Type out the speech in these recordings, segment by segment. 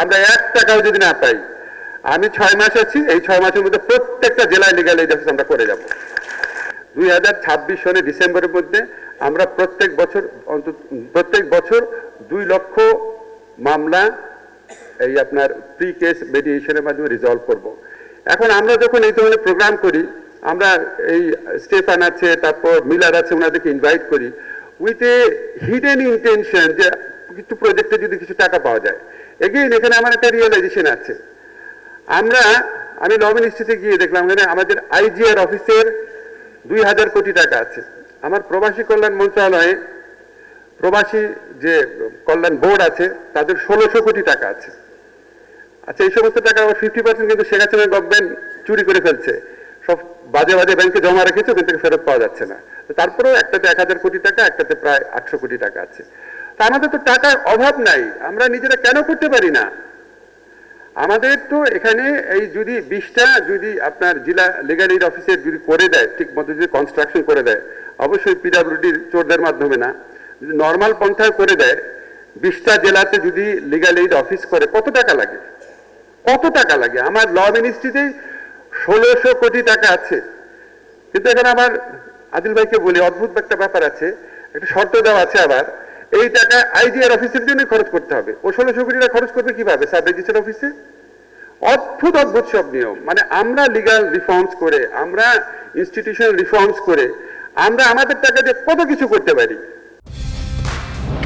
আমরা এক টাকাও যদি না পাই, আমি ছয় মাস আছি, এই ছয় মাসের মধ্যে প্রত্যেকটা জেলায় লিগাল এইড অফিস আমরা করে যাব। দুই হাজার ছাব্বিশ সনে ডিসেম্বরের মধ্যে আমরা প্রত্যেক বছর, অন্তত, প্রত্যেক বছর দুই লক্ষ মামলা এই আপনার প্রি কেস মেডিয়েশনের মাধ্যমে রিজলভ করব। এখন আমরা যখন এই ধরনের প্রোগ্রাম করি, আমরা এই স্টেফান আছে, তারপর মিলার আছে, ওনাদেরকে ইনভাইট করি উইথ এ হিডেন ইন্টেনশন যে কিছু প্রজেক্টে যদি কিছু টাকা পাওয়া যায়। এগেইন এখানে আমার একটা রিয়েলাইজেশন আছে। আমরা, আমি ল মিনিস্ট্রিতে গিয়ে দেখলাম, এখানে আমাদের আইজিআর অফিসের দুই হাজার কোটি টাকা আছে। আমার প্রবাসী কল্যাণ মন্ত্রণালয়ে প্রবাসী যে কল্যাণ বোর্ড আছে, তাদের ষোলোশো কোটি টাকা আছে। আচ্ছা এই সমস্ত টাকা আবার ফিফটি পার্সেন্ট কিন্তু শেখ হাসিনা গভর্নমেন্ট চুরি করে ফেলছে। সব বাজে বাজে ব্যাংকে জমা রেখেছে, ওখান থেকে ফেরত পাওয়া যাচ্ছে না। তারপরেও একটাতে এক হাজার কোটি টাকা, একটাতে প্রায় আটশো কোটি টাকা আছে। তা আমাদের তো টাকার অভাব নাই, আমরা নিজেরা কেন করতে পারি না? আমাদের তো এখানে এই যদি বিশটা যদি আপনার জেলা লিগাল এইড অফিসের যদি করে দেয়, ঠিক মতো যদি কনস্ট্রাকশন করে দেয়, অবশ্যই পিডাব্লিউডির চোরদের মাধ্যমে না। যদি নর্মাল পন্থায় করে দেয়, বিশটা জেলাতে যদি লিগাল এইড অফিস করে, কত টাকা লাগে? কত টাকা লাগে? আমার ল মিনিস্ট্রিতেই ষোলোশো কোটি টাকা আছে। কিন্তু এখানে আমার আদিল ভাইকে বলি, অদ্ভুত একটা ব্যাপার আছে। একটা শর্ত দেওয়া আছে আবার। এই টাকা আইজিআর অফিসের জন্য খরচ করতে হবে। ও ষোলোশো কোটি টাকা খরচ করবে কীভাবে? সাব রেজিস্টার অফিসে? অদ্ভুত অদ্ভুত সব নিয়ম। মানে আমরা লিগাল রিফর্মস করে আমরা ইনস্টিটিউশনাল রিফর্মস করে আমরা আমাদের টাকা দিয়ে কত কিছু করতে পারি?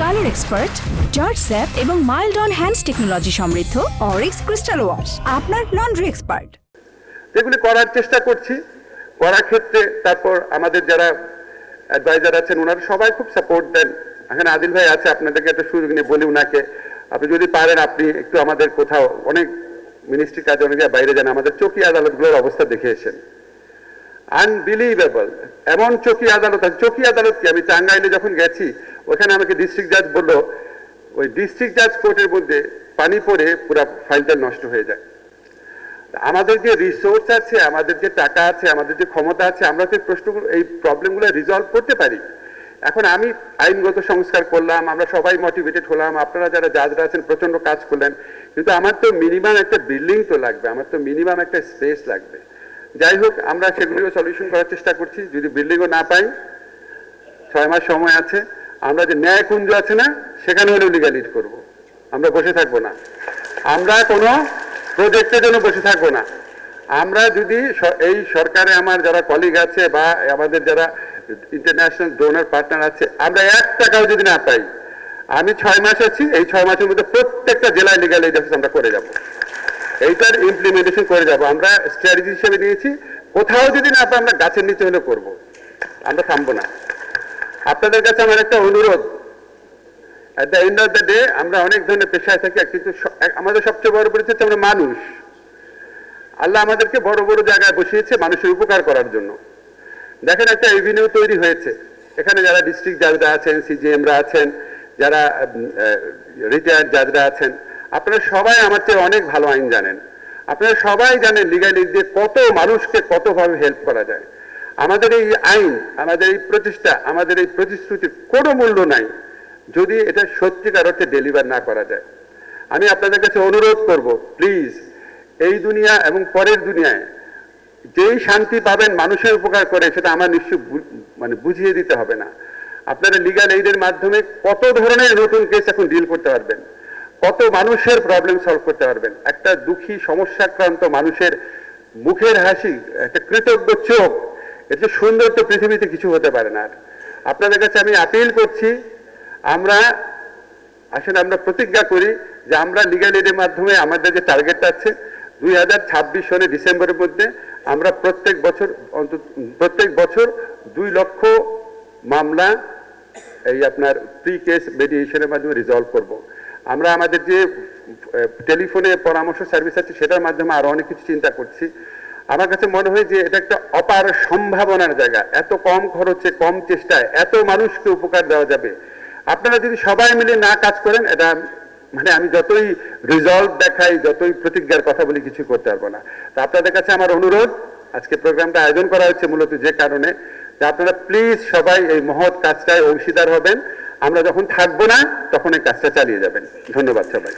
কালার এক্সপার্ট জর্জ স্যাপ এবং মাইল্ড অন হ্যান্ডস টেকনোলজি সমৃদ্ধ অরিক্স ক্রিস্টাল ওয়াশ আপনার লন্ড্রি এক্সপার্ট। এগুলি করার চেষ্টা করছি। করার ক্ষেত্রে তারপর আমাদের যারা অ্যাডভাইজার আছেন ওনারা সবাই খুব সাপোর্ট দেন। এখানে আদিল ভাই আছে, আপনাদেরকে একটা সুযোগ নিয়ে বলি উনাকে। আপনি যদি পারেন, আপনি একটু আমাদের কোথাও, অনেক মিনিস্ট্রি কাজে অনেক বাইরে যান, আমাদের চকি আদালতগুলোর অবস্থা দেখে এসেন। আনবিলিভেবল এমন চকি আদালত আছে, চকি আদালত কি? আমি টাঙ্গাইলে যখন গেছি, ওখানে আমাকে ডিস্ট্রিক্ট জাজ বলল, ওই ডিস্ট্রিক্ট জাজ কোর্টের মধ্যে পানি পড়ে পুরো ফাইলটা নষ্ট হয়ে যায়। আমাদের যে রিসোর্স আছে, আমাদের যে টাকা আছে, আমাদের যে ক্ষমতা আছে, আমরা তো প্রশ্নগুলো, এই প্রবলেমগুলো রিজলভ করতে পারি। এখন আমি আইনগত সংস্কার করলাম, আমরা সবাই মোটিভেটেড হলাম, আপনারা যারা জাজরা আছেন প্রচণ্ড কাজ করলেন, কিন্তু আমার তো মিনিমাম একটা বিল্ডিং তো লাগবে, আমার তো মিনিমাম একটা স্পেস লাগবে। যাই হোক, আমরা সেগুলিও সলিউশন করার চেষ্টা করছি, যদি বিল্ডিংও না পাই, ছয় মাস সময় আছে, আমরা যে ন্যায় কুঞ্জ আছে না, সেখানে হলেও লিগালিট করব। আমরা বসে থাকব না। আমরা কোনো প্রজেক্টের জন্য বসে থাকব না। আমরা যদি এই সরকারে আমার যারা কলিগ আছে বা আমাদের যারা ইন্টারন্যাশনাল ডোনার পার্টনার আছে। আমরা এক টাকাও যদি না পাই, আমি ছয় মাস আছি, এই ছয় মাসের মধ্যে প্রত্যেকটা জেলায় লিগাল এইড অফিস আমরা করে যাব। এইটার ইমপ্লিমেন্টেশন করে যাব। আমরা স্ট্র্যাটেজি হিসেবে নিয়েছি, কোথাও যদি না পাই আমরা গাছের নিচে হলে করব। আমরা থামবো না। আপনাদের কাছে আমার একটা অনুরোধ। At the end of the day আমরা অনেক ধরনের পেশায় থাকি কিন্তু আমাদের সবচেয়ে বড় পরিচয় হচ্ছে আমরা মানুষ। আল্লাহ আমাদেরকে বড় বড় জায়গায় বসিয়েছে মানুষের উপকার করার জন্য। দেখেন একটা এভিনিউ তৈরি হয়েছে। এখানে যারা ডিস্ট্রিক্ট জাজরা আছেন সিজিএমরা আছেন, যারা রিটায়ার্ড জাজরা আছেন, আপনারা সবাই আমার চেয়ে অনেক ভালো আইন জানেন। আপনারা সবাই জানেন লিগাল যে কত মানুষকে কতভাবে হেল্প করা যায়। আমাদের এই আইন, আমাদের এই প্রচেষ্টা আমাদের এই প্রতিশ্রুতির কোনো মূল্য নাই যদি এটা সত্যিকার অর্থে ডেলিভার না করা যায়। আমি আপনাদের কাছে অনুরোধ করব প্লিজ এই দুনিয়া এবং পরের দুনিয়ায় যেই শান্তি পাবেন, মানুষের উপকার করে, সেটা আমার নিশ্চয় মানে বুঝিয়ে দিতে হবে না। আপনারা লিগাল এইডের মাধ্যমে কত ধরনের নতুন কেস এখন ডিল করতে পারবেন? কত মানুষের প্রবলেম সলভ করতে পারবেন? একটা দুঃখী, সমস্যাক্রান্ত মানুষের মুখের হাসি, একটা কৃতজ্ঞ চোখ চেয়ে সুন্দর তো পৃথিবীতে কিছু হতে পারে না আর। আপনাদের কাছে আমি আপিল করছি, আমরা আসলে আমরা প্রতিজ্ঞা করি যে আমরা লিগাল এডের মাধ্যমে আমাদের যে টার্গেটটা আছে, দুই হাজার ছাব্বিশ সনে ডিসেম্বরের মধ্যে আমরা প্রত্যেক বছর, অন্তত প্রত্যেক বছর দুই লক্ষ মামলা এই আপনার প্রি কেস মেডিয়েশনের মাধ্যমে রিজলভ করব। আমরা আমাদের যে টেলিফোনে পরামর্শ সার্ভিস আছে, সেটার মাধ্যমে আরও অনেক কিছু চিন্তা করছি। আমার কাছে মনে হয় যে এটা একটা অপার সম্ভাবনার জায়গা। এত কম খরচে, কম চেষ্টায় এত মানুষকে উপকার দেওয়া যাবে। আপনারা যদি সবাই মিলে না কাজ করেন, এটা মানে আমি যতই রিজলভ দেখাই, যতই প্রতিজ্ঞার কথা বলি, কিছু করতে পারব না। তো আপনাদের কাছে আমার অনুরোধ, আজকে প্রোগ্রামটা আয়োজন করা হয়েছে মূলত যে কারণে, যে আপনারা প্লিজ সবাই এই মহৎ কাজটায় অংশীদার হবেন। আমরা যখন থাকব না, তখন এই কাজটা চালিয়ে যাবেন। ধন্যবাদ সবাই